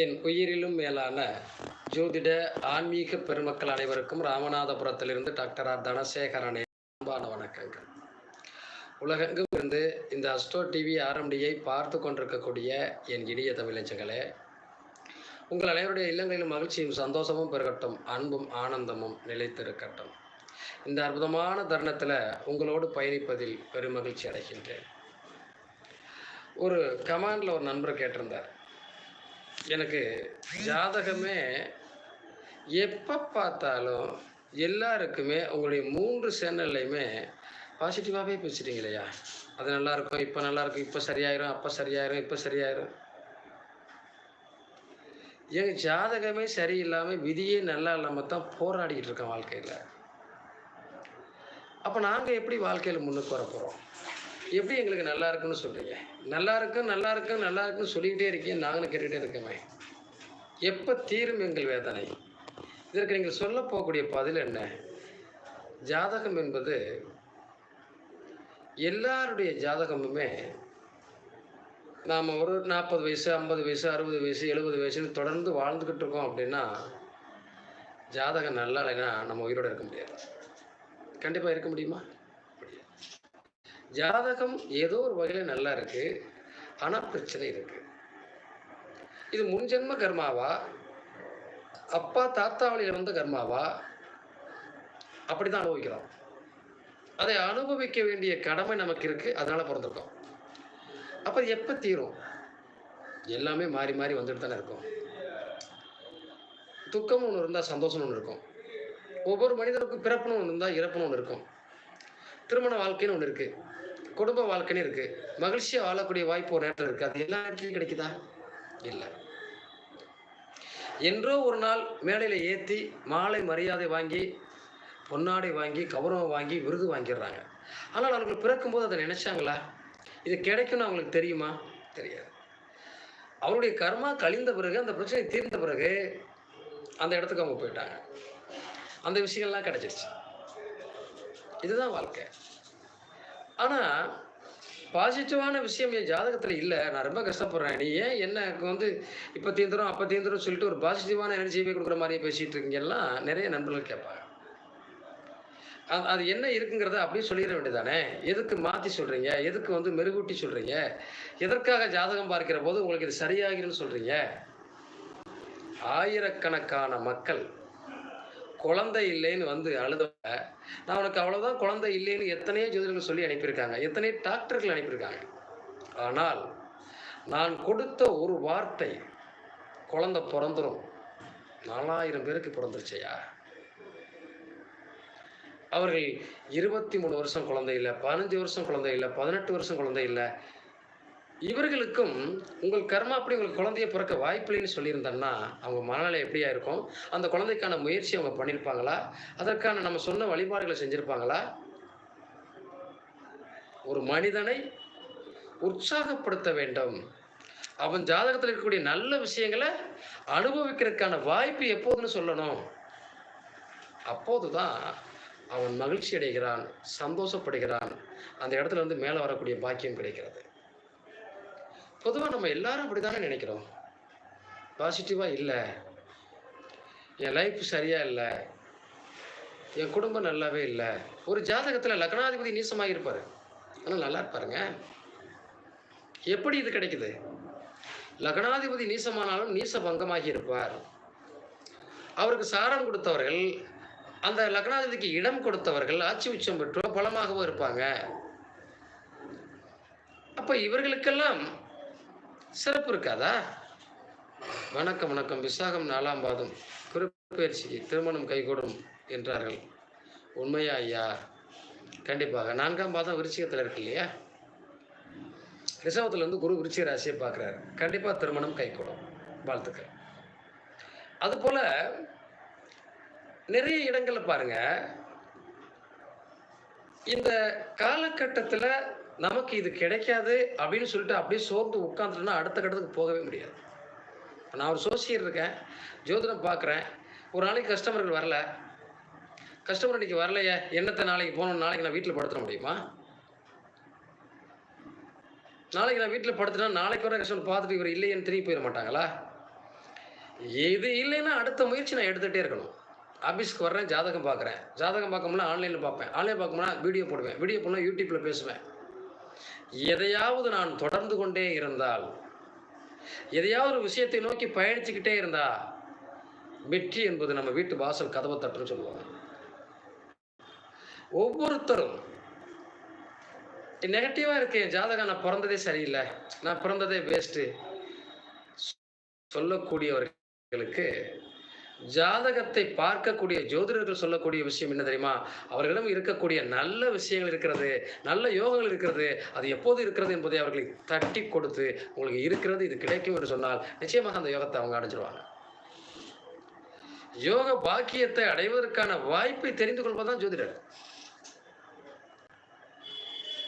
என் உயிரிலும் மேலான ஜோதிட ஆன்மீக பெருமக்கள் அனைவருக்கும் ராமநாதபுரத்திலிருந்து டாக்டர் ஆர். தனசேகரனே அன்பான வணக்கங்கள். உலகெங்கும் இருந்து இந்த அஸ்டோ டிவி ஆர்எம்டியை பார்த்து கொண்டிருக்கக்கூடிய என் இனிய தமிழச்சங்களே உங்கள் அனைவருடைய இல்லங்களிலும் மகிழ்ச்சியும் சந்தோஷமும் பெருகட்டும் அன்பும் ஆனந்தமும் நிலைத்திருக்கட்டும். இந்த அற்புதமான தருணத்தில் உங்களோடு பயணிப்பதில் பெருமகிழ்ச்சி அடைகின்றேன். ஒரு கமாண்டில் ஒரு நண்பர் கேட்டிருந்தார். எனக்கு ஜாதகமே எப்போ பார்த்தாலும் எல்லாருக்குமே உங்களுடைய மூன்று சேனல்லையுமே பாசிட்டிவாகவே பேசுகிறீங்களையா அது நல்லா இருக்கும் இப்போ நல்லா இருக்கும் இப்போ சரியாயிரும் அப்போ சரியாயிரும் இப்போ சரியாயிரும். எங்கள் ஜாதகமே சரியில்லாமல் விதியே நல்லா இல்லாமல் தான் போராடிக்கிட்டு இருக்கோம் வாழ்க்கையில். அப்போ நாங்கள் எப்படி வாழ்க்கையில் முன்னுக்கு வர போகிறோம் எப்படி எங்களுக்கு நல்லா இருக்குன்னு சொல்கிறீங்க நல்லா இருக்கு நல்லா இருக்கு நல்லா இருக்குன்னு சொல்லிக்கிட்டே இருக்கீங்க நாங்களும் கேட்டுக்கிட்டே இருக்கோமே எப்போ தீரும் எங்கள் வேதனை? இதற்கு நீங்கள் சொல்ல போகக்கூடிய பதில் என்ன? ஜாதகம் என்பது எல்லாருடைய ஜாதகமுமே நாம் ஒரு நாற்பது வயசு ஐம்பது வயசு அறுபது வயசு எழுபது வயசுன்னு தொடர்ந்து வாழ்ந்துக்கிட்டு இருக்கோம் அப்படின்னா ஜாதகம் நல்லா இல்லைன்னா நம்ம உயிரோடு இருக்க முடியாது. கண்டிப்பாக இருக்க முடியுமா? ஜாதகம் ஏதோ ஒரு வகையில் நல்லா இருக்கு. ஆனால் பிரச்சனை இருக்கு. இது முன்ஜென்ம கர்மாவா? அப்பா தாத்தா வழியில் வந்த கர்மாவா? அப்படிதான் அனுபவிக்கிறோம். அதை அனுபவிக்க வேண்டிய கடமை நமக்கு இருக்கு. அதனால பிறந்திருக்கோம். அப்போ எப்போ தீரும்? எல்லாமே மாறி மாறி வந்துட்டு தானே இருக்கும். துக்கம் ஒன்று இருந்தால் சந்தோஷம் ஒன்று இருக்கும். ஒவ்வொரு மனிதனுக்கும் பிறப்புன்னு ஒன்று இருந்தால் இறப்புன்னு ஒன்று இருக்கும். திருமண வாழ்க்கைன்னு ஒன்று இருக்குது குடும்ப வாழ்க்கைன்னு இருக்குது மகிழ்ச்சியாக வாழக்கூடிய வாய்ப்பு ஒரு நேரத்தில் இருக்குது அது எல்லா இடத்துலையும் கிடைக்குதா? இல்லை. என்றோ ஒரு நாள் மேடையில் ஏற்றி மாலை மரியாதை வாங்கி பொன்னாடை வாங்கி கௌரவம் வாங்கி விருது வாங்கிடுறாங்க. ஆனால் அவர்கள் பிறக்கும்போது அதை நினைச்சாங்களா? இது கிடைக்கும்னு அவங்களுக்கு தெரியுமா? தெரியாது. அவருடைய கர்மா கழிந்த பிறகு அந்த பிரச்சனை தீர்ந்த பிறகு அந்த இடத்துக்கு அவங்க போயிட்டாங்க. அந்த விஷயங்கள்லாம் கிடைச்சிருச்சு. இதுதான் வாழ்க்கை. ஆனால் பாசிட்டிவான விஷயம் என் ஜாதகத்தில் இல்லை. நான் ரொம்ப கஷ்டப்படுறேன். நீ ஏன் எனக்கு வந்து இப்போ தீந்துரும் அப்போ தீந்துரும் சொல்லிட்டு ஒரு பாசிட்டிவான எனர்ஜியை கொடுக்குற மாதிரியே பேசிகிட்டு இருக்கீங்கலாம் நிறைய நண்பர்கள் கேட்பாங்க. அது அது என்ன இருக்குங்கிறத அப்படியே சொல்லிட வேண்டியதானே எதுக்கு மாற்றி சொல்கிறீங்க எதுக்கு வந்து மெருகூட்டி சொல்கிறீங்க எதற்காக ஜாதகம் பார்க்கிற போது உங்களுக்கு இது சரியாகிரும்னு சொல்கிறீங்க ஆயிரக்கணக்கான மக்கள் குழந்தை இல்லைன்னு வந்து அழுதவங்க நான் உனக்கு அவ்வளவுதான் குழந்தை இல்லைன்னு எத்தனையோ ஜோதிடர்கள் சொல்லி அனுப்பியிருக்காங்க. எத்தனையோ டாக்டர்கள் அனுப்பியிருக்காங்க. ஆனால் நான் கொடுத்த ஒரு வார்த்தை குழந்தை பிறந்துரும். நாலாயிரம் பேருக்கு பிறந்துருச்சையா? அவர்கள் இருபத்தி மூணு வருஷம் குழந்தை இல்லை பதினஞ்சு வருஷம் குழந்தை இல்லை பதினெட்டு வருஷம் குழந்தை இல்லை இவர்களுக்கும் உங்கள் கர்மா அப்படி உங்களுக்கு குழந்தைய பிறக்க வாய்ப்பில்லைன்னு சொல்லியிருந்தோம்னா அவங்க மனநிலை எப்படியா இருக்கும்? அந்த குழந்தைக்கான முயற்சி அவங்க பண்ணியிருப்பாங்களா? அதற்கான நம்ம சொன்ன வழிபாடுகளை செஞ்சிருப்பாங்களா? ஒரு மனிதனை உற்சாகப்படுத்த வேண்டும். அவன் ஜாதகத்தில் இருக்கக்கூடிய நல்ல விஷயங்களை அனுபவிக்கிறதுக்கான வாய்ப்பு எப்போதுன்னு சொல்லணும். அப்போதுதான் அவன் மகிழ்ச்சி அடைகிறான் சந்தோஷப்படுகிறான். அந்த இடத்துல இருந்து மேலே வரக்கூடிய பாக்கியம் கிடைக்கிறது. பொதுவாக நம்ம எல்லாரும் அப்படிதானே நினைக்கிறோம். பாசிட்டிவாக இல்லை. என் லைஃப் சரியாக இல்லை. என் குடும்பம் நல்லாவே இல்லை. ஒரு ஜாதகத்தில் லக்னாதிபதி நீசமாக இருப்பார். ஆனால் நல்லா இருப்பாருங்க. எப்படி இது கிடைக்குது? லக்னாதிபதி நீசமானாலும் நீச பங்கமாகி இருப்பார். அவருக்கு சாரம் கொடுத்தவர்கள் அந்த லக்னாதிபதிக்கு இடம் கொடுத்தவர்கள் ஆட்சி உச்சம் பெற்றோ பலமாகவும் இருப்பாங்க. அப்போ இவர்களுக்கெல்லாம் சிறப்பு இருக்காதா? வணக்கம் வணக்கம். விசாகம் நாலாம் பாதம். குறிப்பயிற்சிக்கு திருமணம் கைகூடும் என்றார்கள். உண்மையா ஐயா? கண்டிப்பாக. நான்காம் பாதம் விருச்சிகத்தில் இருக்கு இல்லையா? ரிசவத்தில் வந்து குரு விருச்சிக ராசியை பார்க்குறாரு. கண்டிப்பாக திருமணம் கைகூடும். வாழ்த்துக்கள். அதுபோல் நிறைய இடங்களில் பாருங்கள் இந்த காலகட்டத்தில் நமக்கு இது கிடைக்காது அப்படின்னு சொல்லிட்டு அப்படியே சோர்ந்து உட்காந்துட்டோம்னா அடுத்த கட்டத்துக்கு போகவே முடியாது. நான் ஒரு சோசியர் இருக்கேன் ஜோதிடம் பார்க்குறேன். ஒரு நாளைக்கு கஸ்டமர்கள் வரல. கஸ்டமர் இன்னைக்கு வரலையே என்னத்தை நாளைக்கு போகணும் நாளைக்கு நான் வீட்டில் படுத்துட முடியுமா? நாளைக்கு நான் வீட்டில் படுத்துனா நாளைக்கு வர கஸ்டமர் பார்த்துட்டு இவர் இல்லையேன்னு திரும்பி போயிட மாட்டாங்களா? இது இல்லைன்னா அடுத்த முயற்சி நான் எடுத்துகிட்டே இருக்கணும். ஆஃபீஸ்க்கு வர்றேன் ஜாதகம் பார்க்குறேன். ஜாதகம் பார்க்கணும்னா ஆன்லைனில் பார்ப்பேன். ஆன்லைன் பார்க்கணும்னா வீடியோ போடுவேன். வீடியோ போனால் யூடியூப்பில் பேசுவேன். எதையாவது நான் தொடர்ந்து கொண்டே இருந்தால் எதையாவது ஒரு விஷயத்தை நோக்கி பயணிச்சுக்கிட்டே இருந்தா வெற்றி என்பது நம்ம வீட்டு வாசல் கதவை தட்டுன்னு சொல்லுவாங்க. ஒவ்வொருத்தரும் நெகட்டிவாக இருக்கு என் ஜாதகம் நான் பிறந்ததே சரியில்லை நான் பிறந்ததே வேஸ்ட்டு சொல்லக்கூடியவர்களுக்கு ஜாதகத்தை பார்க்கக்கூடிய ஜோதிடர்கள் சொல்லக்கூடிய விஷயம் என்ன தெரியுமா? அவர்களிடம் இருக்கக்கூடிய நல்ல விஷயங்கள் இருக்கிறது நல்ல யோகங்கள் இருக்கிறது அது எப்போது இருக்கிறது என்பதை அவர்களை தட்டி கொடுத்து உங்களுக்கு இருக்கிறது இது கிடைக்கும் என்று சொன்னால் நிச்சயமாக அந்த யோகத்தை அவங்க அடைஞ்சிருவாங்க. யோக பாக்கியத்தை அடைவதற்கான வாய்ப்பை தெரிந்து கொள்வதுதான் ஜோதிடர்.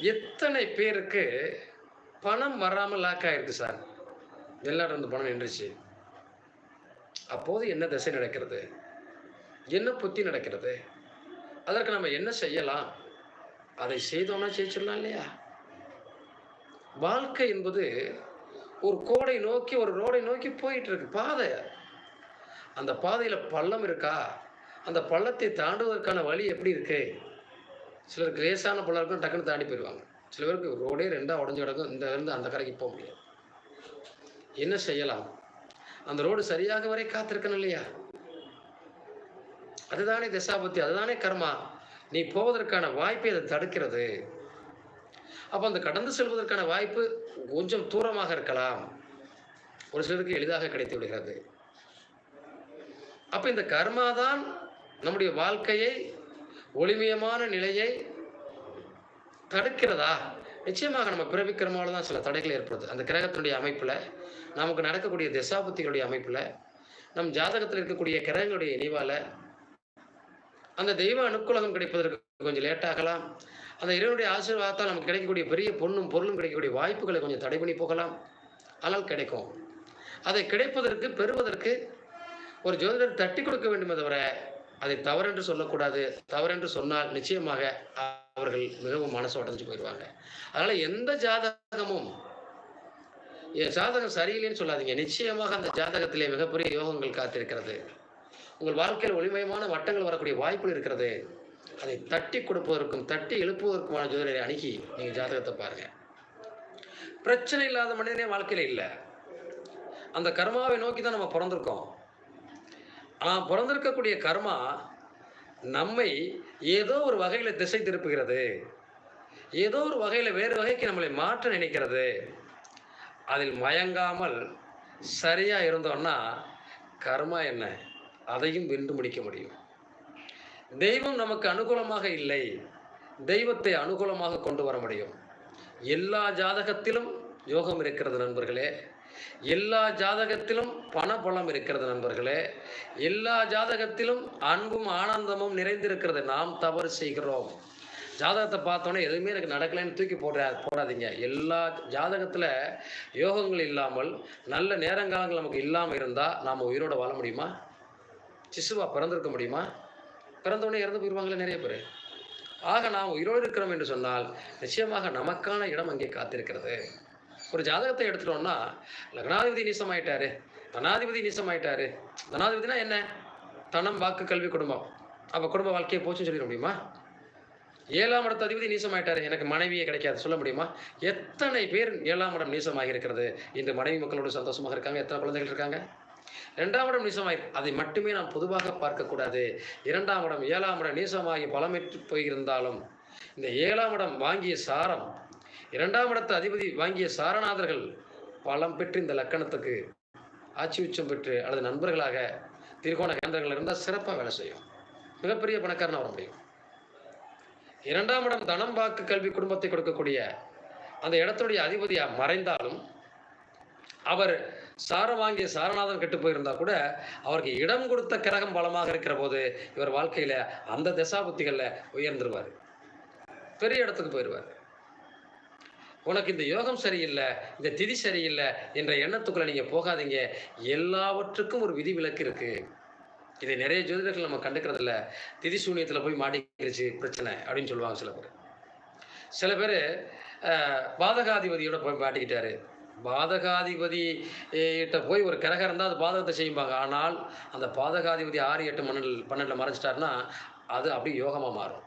எத்தனை பேருக்கு பணம் வராமல் லாக் ஆயிருக்கு சார்? வெளிநாட்டு வந்து பணம் நின்றுச்சு. அப்போது என்ன திசை நடக்கிறது? என்ன புத்தி நடக்கிறது? அதற்கு நம்ம என்ன செய்யலாம்? அதை செய்தோம்னா ஜெயிச்சிடலாம் இல்லையா? வாழ்க்கை என்பது ஒரு கோடை நோக்கி ஒரு ரோடை நோக்கி போயிட்டு இருக்கு பாதை. அந்த பாதையில் பள்ளம் இருக்கா? அந்த பள்ளத்தை தாண்டுவதற்கான வழி எப்படி இருக்கு? சிலருக்கு லேசான பள்ளம் இருக்கும் டக்குன்னு தாண்டி போயிடுவாங்க. சில பேருக்கு ரோடே ரெண்டாக உடஞ்சு கிடக்கும் இந்த இருந்து அந்த கரைக்கு போக முடியாது. என்ன செய்யலாம்? அந்த ரோடு சரியாக வரை காத்திருக்கணும் இல்லையா? அதுதானே திசாபத்தி அதுதானே கர்மா. நீ போவதற்கான வாய்ப்பை அதை தடுக்கிறது. அப்போ அந்த கடந்து செல்வதற்கான வாய்ப்பு கொஞ்சம் தூரமாக இருக்கலாம். ஒரு சிலருக்கு எளிதாக கிடைத்து விடுகிறது. அப்போ இந்த கர்மா தான் நம்முடைய வாழ்க்கையை ஒளிமயமான நிலையை தடுக்கிறதா? நிச்சயமாக நம்ம பிறவிக்கிறமால தான் சில தடைகள் ஏற்படுது. அந்த கிரகத்தினுடைய அமைப்பில் நமக்கு நடக்கக்கூடிய திசாபுத்திகளுடைய அமைப்பில் நம் ஜாதகத்தில் இருக்கக்கூடிய கிரகங்களுடைய இணைவால் அந்த தெய்வ அனுக்கூலகம் கிடைப்பதற்கு கொஞ்சம் லேட்டாகலாம் அந்த இறைவனுடைய ஆசீர்வாதத்தால் நமக்கு கிடைக்கக்கூடிய பெரிய பொண்ணும் பொருளும் கிடைக்கக்கூடிய வாய்ப்புகளை கொஞ்சம் தடை பண்ணி போகலாம். ஆனால் கிடைக்கும். அதை கிடைப்பதற்கு பெறுவதற்கு ஒரு ஜோதிடர் தட்டி கொடுக்க வேண்டுமே தவிர அதை தவறென்று சொல்லக்கூடாது. தவறென்று சொன்னால் நிச்சயமாக அவர்கள் மிகவும் மனசு உடஞ்சு போயிடுவாங்க. அதனால எந்த ஜாதகமும் என் ஜாதகம் சரியில்லைன்னு சொல்லாதீங்க. நிச்சயமாக அந்த ஜாதகத்திலே மிகப்பெரிய யோகங்கள் காத்திருக்கிறது. உங்கள் வாழ்க்கையில் ஒளிமயமான வட்டங்கள் வரக்கூடிய வாய்ப்புகள் இருக்கிறது. அதை தட்டி கொடுப்பதற்கும் தட்டி எழுப்புவதற்குமான ஜோதிடரை அணுகி நீங்கள் ஜாதகத்தை பாருங்க. பிரச்சனை இல்லாத மனிதனே வாழ்க்கையில் இல்லை. அந்த கர்மாவை நோக்கி தான் நம்ம பிறந்திருக்கோம். ஆனால் பிறந்திருக்கக்கூடிய கர்மா நம்மை ஏதோ ஒரு வகையில் திசை திருப்புகிறது. ஏதோ ஒரு வகையில் வேறு வகைக்கு நம்மளை மாற்ற நினைக்கிறது. அதில் மயங்காமல் சரியாக இருந்தோம்னா கர்மா என்ன? அதையும் வென்று முடிக்க முடியும். தெய்வம் நமக்கு அனுகூலமாக இல்லை. தெய்வத்தை அனுகூலமாக கொண்டு வர முடியும். எல்லா ஜாதகத்திலும் யோகம் இருக்கிறது நண்பர்களே. எல்லா ஜாதகத்திலும் பணபலம் இருக்கிறது நண்பர்களே. எல்லா ஜாதகத்திலும் அன்பும் ஆனந்தமும் நிறைந்திருக்கிறது. நாம் தவறு செய்கிறோம். ஜாதகத்தை பார்த்தோன்னே எதுவுமே எனக்கு நடக்கலைன்னு தூக்கி போடுற போடாதீங்க. எல்லா ஜாதகத்தில் யோகங்கள் இல்லாமல் நல்ல நேரங்காலங்கள் நமக்கு இல்லாமல் இருந்தால் நாம் உயிரோட வாழ முடியுமா? சிசுவா பிறந்திருக்க முடியுமா? பிறந்தவுடனே இறந்து போயிடுவாங்களே நிறைய பேர். ஆக நாம் உயிரோடு இருக்கிறோம் என்று சொன்னால் நிச்சயமாக நமக்கான இடம் அங்கே காத்திருக்கிறது. ஒரு ஜாதகத்தை எடுத்துட்டோம்னா லக்னாதிபதி நீசமாயிட்டாரு தனாதிபதி நீசமாயிட்டாரு. தனாதிபதினா என்ன? தனம் வாக்கு கல்வி குடும்பம். அப்போ குடும்ப வாழ்க்கையை போச்சுன்னு சொல்லிட முடியுமா? ஏழாம் இடத்து அதிபதி நீசமாயிட்டாரு. எனக்கு மனைவியே கிடைக்காது. சொல்ல முடியுமா? எத்தனை பேர் ஏழாம் இடம் நீசம் இருக்கிறது இன்று மனைவி மக்களோடு சந்தோஷமாக இருக்காங்க. எத்தனை குழந்தைகள் இருக்காங்க? இரண்டாம் இடம் நீசமாய் அதை மட்டுமே நாம் பொதுவாக பார்க்கக்கூடாது. இரண்டாம் இடம் ஏழாம் இடம் நீசமாகி பலமிட்டு போயிருந்தாலும் இந்த ஏழாம் இடம் வாங்கிய சாரம் இரண்டாம் இடத்து அதிபதி வாங்கிய சாரநாதர்கள் பலம் பெற்று இந்த லக்கணத்துக்கு ஆட்சி உச்சம் பெற்று அல்லது நண்பர்களாக திருகோண கேந்திரங்கள் இருந்தால் சிறப்பாக வேலை செய்யும். மிகப்பெரிய பணக்காரனாக வர முடியும். இரண்டாம் இடம் தனம் வாக்கு கல்வி குடும்பத்தை கொடுக்கக்கூடிய அந்த இடத்துடைய அதிபதியா மறைந்தாலும் அவர் சாரம் வாங்கிய சாரநாதன் கெட்டு போயிருந்தா கூட அவருக்கு இடம் கொடுத்த கிரகம் பலமாக இருக்கிற போது இவர் வாழ்க்கையில அந்த தசாபுத்திகள்ல உயர்ந்துருவார். பெரிய இடத்துக்கு போயிடுவார் உனக்கு இந்த யோகம் சரியில்லை இந்த திதி சரியில்லை என்ற எண்ணத்துக்குள்ள நீங்க போகாதீங்க. எல்லாவற்றுக்கும் ஒரு விதி விலக்கு இருக்கு. இதை நிறைய ஜோதிடர்கள் நம்ம கண்டுக்கிறதில்ல. திதி சூனியத்துல போய் மாட்டிக்கிடுச்சு பிரச்சனை அப்படின்னு சொல்லுவாங்க சில பேர். சில பேர் பாதகாதிபதியோட போய் மாட்டிக்கிட்டாரு. பாதகாதிபதி கிட்ட போய் ஒரு கிரகம் இருந்தால் அது பாதகத்தை செய்யும்பாங்க. ஆனால் அந்த பாதகாதிபதி ஆறு எட்டு மன்னல் பன்னெண்டில் மறைஞ்சிட்டாருன்னா அது அப்படியே யோகமாக மாறும்.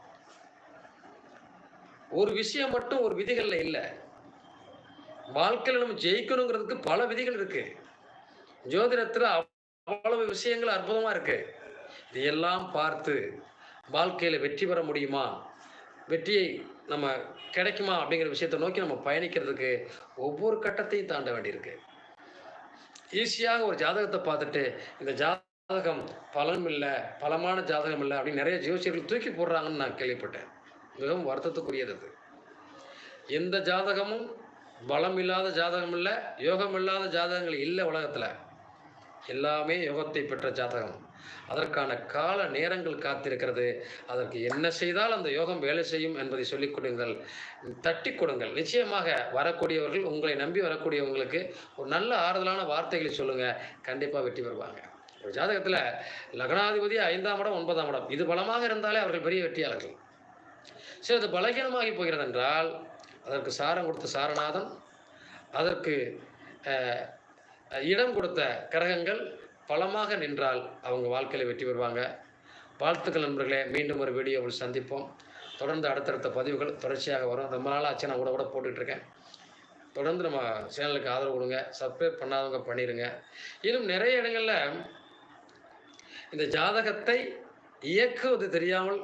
ஒரு விஷயம் மட்டும் ஒரு விதிகளில் இல்லை. வாழ்க்கையில் நம்ம ஜெயிக்கணுங்கிறதுக்கு பல விதிகள் இருக்கு. ஜோதிடத்தில் அவ்வளவு விஷயங்கள் அற்புதமாக இருக்கு. இதையெல்லாம் பார்த்து வாழ்க்கையில் வெற்றி பெற முடியுமா? வெற்றியை நம்ம கிடைக்குமா அப்படிங்கிற விஷயத்தை நோக்கி நம்ம பயணிக்கிறதுக்கு ஒவ்வொரு கட்டத்தையும் தாண்ட வேண்டியிருக்கு. ஈஸியாக ஒரு ஜாதகத்தை பார்த்துட்டு இந்த ஜாதகம் பலனும் இல்லை பலமான ஜாதகம் இல்லை அப்படின்னு நிறைய ஜோசியர்கள் தூக்கி போடுறாங்கன்னு நான் கேள்விப்பட்டேன். மிகவும் வருத்தத்துக்குரியது எந்த ஜாதகமும் பலம் இல்லாத ஜாதகம் இல்லை யோகம் இல்லாத ஜாதகங்கள் இல்லை உலகத்தில். எல்லாமே யோகத்தை பெற்ற ஜாதகம். அதற்கான கால நேரங்கள் காத்திருக்கிறது. அதற்கு என்ன செய்தால் அந்த யோகம் வேலை செய்யும் என்பதை சொல்லிக் கொடுங்கள். தட்டி கொடுங்கள். நிச்சயமாக வரக்கூடியவர்கள் உங்களை நம்பி வரக்கூடியவங்களுக்கு ஒரு நல்ல ஆறுதலான வார்த்தைகளை சொல்லுங்க. கண்டிப்பாக வெற்றி பெறுவாங்க. ஒரு ஜாதகத்தில் லக்னாதிபதி ஐந்தாம் இடம் ஒன்பதாம் இடம். இது பலமாக இருந்தாலே அவர்கள் பெரிய வெற்றியாளர்கள். சரி அது பலகீனமாகி போகிறது என்றால் அதற்கு சாரம் கொடுத்த சாரநாதன் அதற்கு இடம் கொடுத்த கிரகங்கள் பலமாக நின்றால் அவங்க வாழ்க்கையில் வெற்றி பெறுவாங்க. வாழ்த்துக்கள் நண்பர்களே மீண்டும் ஒரு வீடியோவில் சந்திப்போம். தொடர்ந்து அடுத்தடுத்த பதிவுகள் தொடர்ச்சியாக வரும். ரொம்ப நாள் ஆச்சு நான் கூட கூட இருக்கேன். தொடர்ந்து நம்ம சேனலுக்கு ஆதரவு கொடுங்க. சப்ஸ்கிரைப் பண்ணாதவங்க பண்ணிடுங்க இன்னும் நிறைய இடங்களில் இந்த ஜாதகத்தை இயக்குவது தெரியாமல்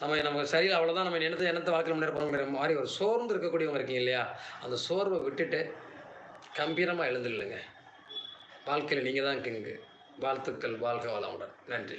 நம்ம நமக்கு சரியில்லை அவ்வளோதான் நம்ம எண்ணத்தை எண்ணத்தை வாழ்க்கையில் முன்னேற போகிற மாதிரி ஒரு சோர்ந்து இருக்கக்கூடியவங்க இருக்கீங்க இல்லையா? அந்த சோர்வை விட்டுட்டு கம்பீரமாக எழுந்துள்ளுங்க வாழ்க்கையில் நீங்கள் தான் கிங்கு. வாழ்த்துக்கள் வாழ்க வளமுடன். நன்றி.